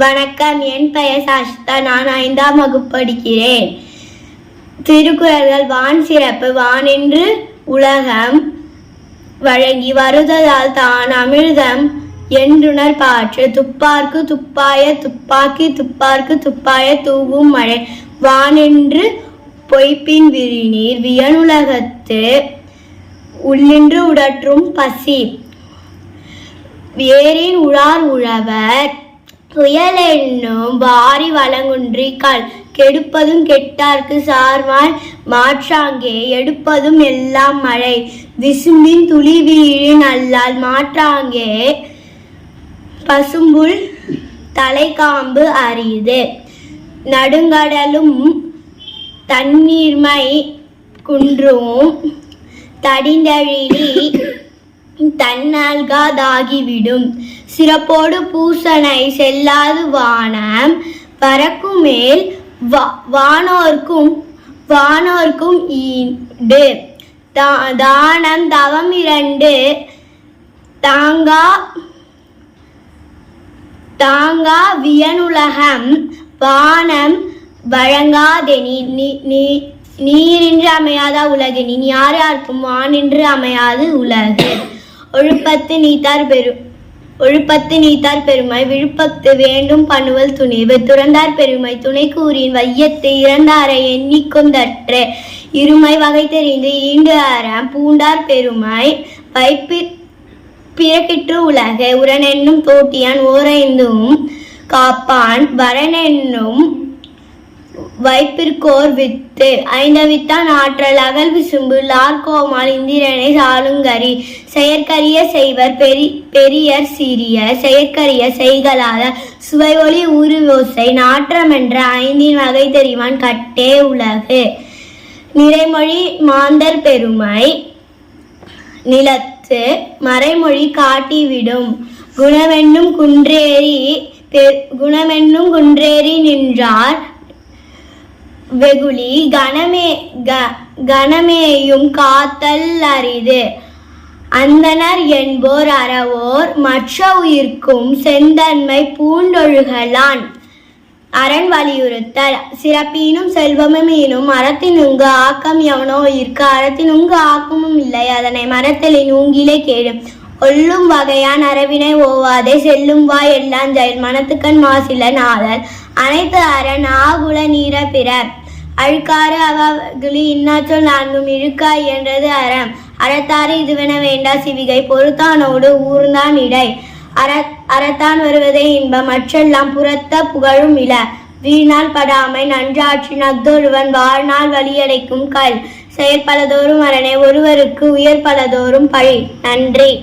வணக்கம். என் பெயர் சாஷிதா நான் ஐந்தாம் வகுப்பு படிக்கிறேன். திருக்குறள்கள் வான் சிறப்பு. வானென்று உலகம் வழங்கி வருதலால் தான் அமிர்தம் என்றுணர் பாற்று. துப்பார்க்கு துப்பாய துப்பாக்கி துப்பார்க்கு துப்பாய தூவும் மழை. வானென்று பொய்ப்பின் விரிநீர் வியனுலகத்து உள்ளின்று உடற்றும் பசி. வேரின் உழார் உழவர் புயல் என்னும் வாரி வளங்குன்றிக்கால் கெடுப்பதும் கெட்டார்க்கு சார்வால் மாற்றாங்கே எடுப்பதும் எல்லாம் மழை. விசும்பின் துளி வீழின் அல்லால் மாற்றாங்கே பசும்புல் தலைக்காம்பு அரியுது. நடுங்கடலும் தண்ணீர்மை குன்றும் தடிந்தழிலி தன்னல்காதாகிவிடும் சிறப்போடு பூசனை செல்லாது வானம். பறக்கும் மேல் வானோர்க்கும் வானோர்க்கும் ஈண்டு. தா- தானம் தவம் இரண்டு. தாங்கா தாங்கா வியனுலகம். வானம் வழங்காதெனி நீ- நீ- நீரின்றி அமையாதா உலகு? யார் யாருக்கும் வானின்று அமையாது உலகு? ஒழுப்பத்து நீத்தார் பெரு ஒழுப்பத்து நீத்தார் பெருமை விழுப்பத்து வேண்டும் பண்ணுவல் துணிவு துறந்தார் பெருமை துணை கூறின் வையத்து இறந்தாரை எண்ணிக்கொந்தற்று இருமை வகை தெரிந்து ஈண்டு அற பூண்டார் பெருமை வைப்பி பிறக்கிற்று உரன் உரனென்னும் தோட்டியான் ஓரைந்தும் காப்பான் வரனென்னும் வைப்பிற்கோர் வித்து. ஐந்தவித்தான் ஆற்றல் அகல் விசும்பு லார்கோமால் இந்திரனை சாலுங்கரி. செயற்கரிய செய்வர் பெரி பெரியர் சிறிய செயற்கரிய செய்களாத சுவை ஒளி உருவோசை நாற்றமென்ற ஐந்தின் வகை தெரிவான் கட்டே உலகு. நிறைமொழி மாந்தர் பெருமை நிலத்து மறைமொழி காட்டிவிடும். குணமென்னும் குன்றேறி குணமென்னும் குன்றேறி நின்றார் வெகுளி கணமே க- கணமேயும் காத்தல் அரிது. அந்தனர் என்போர் அறவோர் மற்ற உயிர்க்கும் செந்தன்மை பூண்டொழுகலான். அரண் வலியுறுத்தல் சிறப்பீனும் செல்வமும் அறத்தின் மரத்தினுங்கு ஆக்கம் எவனோ அறத்தின் அறத்தினுங்கு ஆக்கமும் இல்லை. அதனை மரத்தலின் ஊங்கிலே கேடு. ஒல்லும் வகையான் அரவினை ஓவாதே செல்லும் வா எல்லாம் ஜெயல். மனத்துக்கண் மாசில நாதல் அனைத்து அரண் ஆகுல நீர பிற அழுக்காறு அவகுளி இன்னாச்சொல் நான்கும் இழுக்காய் என்றது அறம். அறத்தாறு இதுவென வேண்டா சிவிகை பொறுத்தானோடு ஊர்ந்தான் இடை. அற அறத்தான் வருவதே இன்பம் மற்றெல்லாம் புறத்த புகழும் இல. வீணால் படாமை நன்றாற்றி நத்தொழுவன் வாழ்நாள் வழியடைக்கும் கல். செயற்பலதோறும் அரணே ஒருவருக்கு உயர் பலதோறும் பழி. நன்றி.